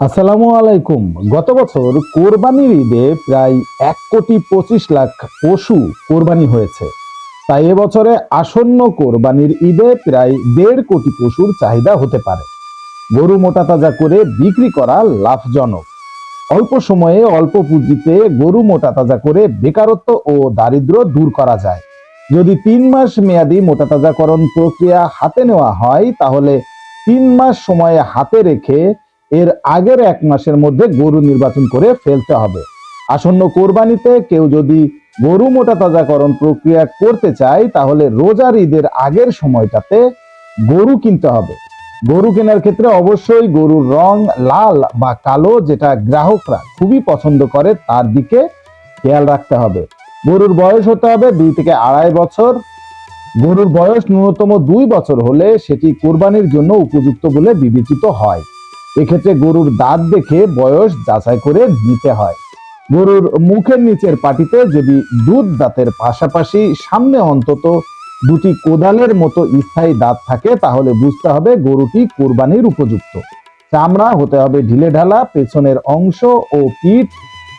আসসালামু আলাইকুম। গত বছর কোরবানির ঈদে প্রায় এক কোটি পঁচিশ লাখ পশু কোরবানি হয়েছে। তাই এবছরে আসন্ন কোরবানির ঈদে প্রায় দেড় কোটি পশুর চাহিদা হতে পারে। গরু মোটা তাজা করে বিক্রি করা লাভজনক। অল্প সময়ে অল্প পুঁজিতে গরু মোটা তাজা করে বেকারত্ব ও দারিদ্র্য দূর করা যায়। যদি তিন মাস মেয়াদি মোটা তাজাকরণ প্রক্রিয়া হাতে নেওয়া হয়, তাহলে তিন মাস সময়ে হাতে রেখে এর আগের এক মাসের মধ্যে গরু নির্বাচন করে ফেলতে হবে। আসন্ন কোরবানিতে কেউ যদি গরু মোটা তাজাকরণ প্রক্রিয়া করতে চায়, তাহলে রোজার ঈদের আগের সময়টাতে গরু কিনতে হবে। গরু কেনার ক্ষেত্রে অবশ্যই গরুর রং লাল বা কালো, যেটা গ্রাহকরা খুবই পছন্দ করে, তার দিকে খেয়াল রাখতে হবে। গরুর বয়স হতে হবে দুই থেকে আড়াই বছর। গরুর বয়স ন্যূনতম দুই বছর হলে সেটি কোরবানির জন্য উপযুক্ত বলে বিবেচিত হয়। এক্ষেত্রে গরুর দাঁত দেখে বয়স যাচাই করে নিতে হয়। গরুর মুখের নিচের পাটিতে যদি দুধ দাঁতের পাশাপাশি সামনে অন্তত দুটি কোদালের মতো স্থায়ী দাঁত থাকে, তাহলে বুঝতে হবে গরুটি কোরবানির উপযুক্ত। চামড়া হতে হবে ঢিলে ঢালা, পেছনের অংশ ও পিঠ,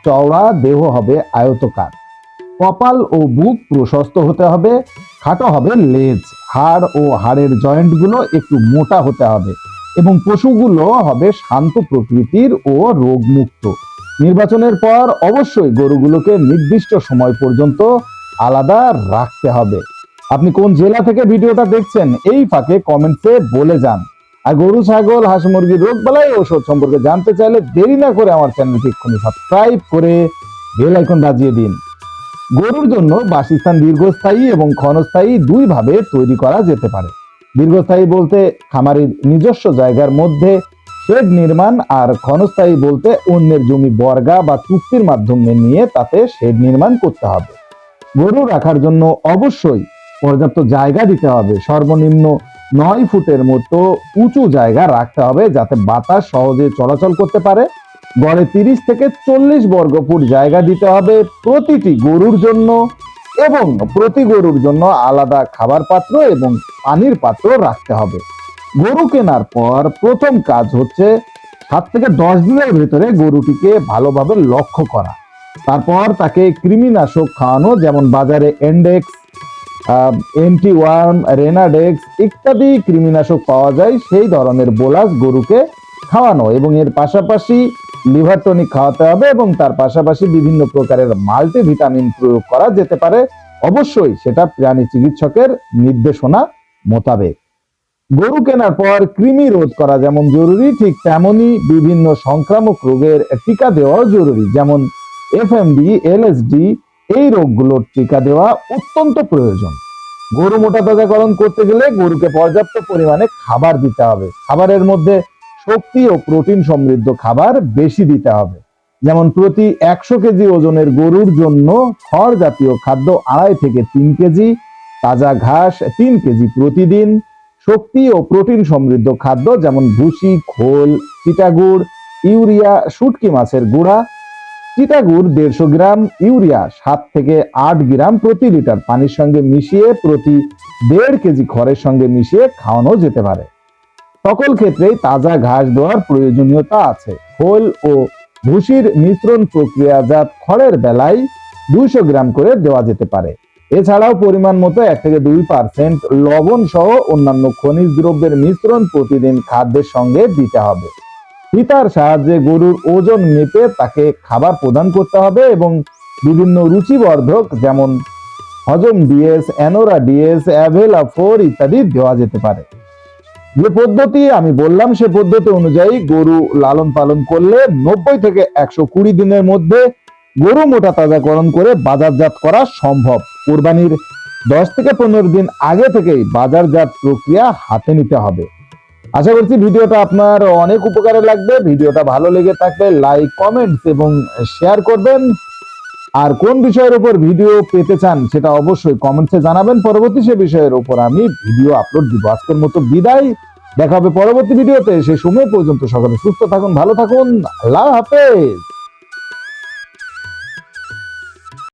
চওড়া, দেহ হবে আয়তকার। কপাল ও বুক প্রশস্ত হতে হবে, খাটো হবে লেজ। হাড় ও হাড়ের জয়েন্টগুলো একটু মোটা হতে হবে। এবং পশুগুলো হবে শান্ত প্রকৃতির ও রোগমুক্ত। নির্বাচনের পর অবশ্যই গরুগুলোকে নির্দিষ্ট সময় পর্যন্ত আলাদা রাখতে হবে। আপনি কোন জেলা থেকে ভিডিওটা দেখছেন, এই ফাঁকে কমেন্টসে বলে যান। আর গরু, ছাগল, হাঁস মুরগির রোগ বালাই ঔষধ সম্পর্কে জানতে চাইলে দেরি না করে আমার চ্যানেলটি এক্ষুনি সাবস্ক্রাইব করে বেল আইকন বাজিয়ে দিন। গরুর জন্য বাসস্থান দীর্ঘস্থায়ী এবং ক্ষণস্থায়ী দুইভাবে তৈরি করা যেতে পারে। দীর্ঘস্থায়ী বলতে খামারের নিজস্ব জায়গার মধ্যে শেড নির্মাণ আর ক্ষণস্থায়ী বলতে অন্যের জমি বর্গা বা চুক্তির মাধ্যমে নিয়ে তাতে শেড নির্মাণ করতে হবে। গরু রাখার জন্য অবশ্যই পর্যাপ্ত জায়গা দিতে হবে। সর্বনিম্ন নয় ফুটের মতো উঁচু জায়গা রাখতে হবে যাতে বাতাস সহজে চলাচল করতে পারে। গড়ে তিরিশ থেকে চল্লিশ বর্গ ফুট জায়গা দিতে হবে প্রতিটি গরুর জন্য এবং প্রতি গরুর জন্য আলাদা খাবার পাত্র এবং পানির পাত্র রাখতে হবে। গরু কেনার পর প্রথম কাজ হচ্ছে সাত থেকে দশ দিনের ভেতরে গরুটিকে ভালোভাবে লক্ষ্য করা। তারপর তাকে কৃমিনাশক খাওয়ানো, যেমন বাজারে এন্ডেক্স এন্টি ওয়ার্ম রেনাডেক্স ইত্যাদি কৃমিনাশক পাওয়া যায়, সেই ধরনের বোলাস গরুকে খাওয়ানো এবং এর পাশাপাশি লিভার টনিক খাওয়াতে হবে এবং তার পাশাপাশি বিভিন্ন প্রকারের মাল্টিভিটামিন প্রয়োগ করা যেতে পারে। অবশ্যই সেটা প্রাণী চিকিৎসকের নির্দেশনা মোতাবেক। গরু কেনার পর কৃমি রোধ করা যেমন জরুরি, ঠিক তেমনি বিভিন্ন সংক্রামক রোগের টিকা দেওয়াও জরুরি, যেমন এফএমডি, এলএসডি, এই রোগগুলোর টিকা দেওয়া অত্যন্ত প্রয়োজন। গরু মোটা তাজাকরণ করতে গেলে গরুকে পর্যাপ্ত পরিমাণে খাবার দিতে হবে। খাবারের মধ্যে শক্তি ও প্রোটিন সমৃদ্ধ খাবার বেশি দিতে হবে। যেমন প্রতি একশো কেজি ওজনের গরুর জন্য খড় জাতীয় খাদ্য আড়াই থেকে তিন কেজি তাজা ঘাস তিন কেজি প্রতিদিন, শক্তি ও প্রোটিন সমৃদ্ধ খাদ্য যেমন ভুসি, খোল, চিটাগুড়, ইউরিয়া, শুটকি মাছের গুঁড়া, চিটাগুড় দেড়শো গ্রাম, ইউরিয়া সাত থেকে আট গ্রাম প্রতি লিটার পানির সঙ্গে মিশিয়ে প্রতি দেড় কেজি খড়ের সঙ্গে মিশিয়ে খাওয়ানো যেতে পারে। সকল ক্ষেত্রেই তাজা ঘাস দেওয়ার প্রয়োজনীয়তা আছে। খোল ও ভুসির মিশ্রণ প্রক্রিয়াজাত খড়ের বেলায় দুইশো গ্রাম করে দেওয়া যেতে পারে। এছাড়াও পরিমাণ মতো এক থেকে দুই পার্সেন্ট লবণ সহ অন্যান্য খনিজ দ্রব্যের মিশ্রণ প্রতিদিন খাদ্যের সঙ্গে দিতে হবে। ফিতার সাহায্যে গরুর ওজন মেপে তাকে খাবার প্রদান করতে হবে এবং বিভিন্ন রুচিবর্ধক যেমন হজম ডিএস, অ্যানোরা ডিএস, অ্যাভেলা ফোর ইত্যাদি দেওয়া যেতে পারে। যে পদ্ধতি আমি বললাম সে পদ্ধতি অনুযায়ী গরু লালন পালন করলে নব্বই থেকে একশো কুড়ি দিনের মধ্যে গরু মোটা তাজাকরণ করে বাজারজাত করা সম্ভব। কোরবানির দশ থেকে পনেরো দিন আগে থেকেই বাজারজাত প্রক্রিয়া হাতে নিতে হবে। আশা করছি ভিডিওটা আপনার অনেক উপকারে লাগবে। ভিডিওটা ভালো লেগে থাকলে লাইক, কমেন্টস এবং শেয়ার করবেন। আর কোন বিষয়ের উপর ভিডিও পেতে চান সেটা অবশ্যই কমেন্টসে জানাবেন। পরবর্তী সে বিষয়ের উপর আমি ভিডিও আপলোড দিব। আজকের মতো বিদায়। দেখা হবে পরবর্তী ভিডিওতে। সে সময় পর্যন্ত সকলে সুস্থ থাকুন, ভালো থাকুন। আল্লাহ হাফেজ।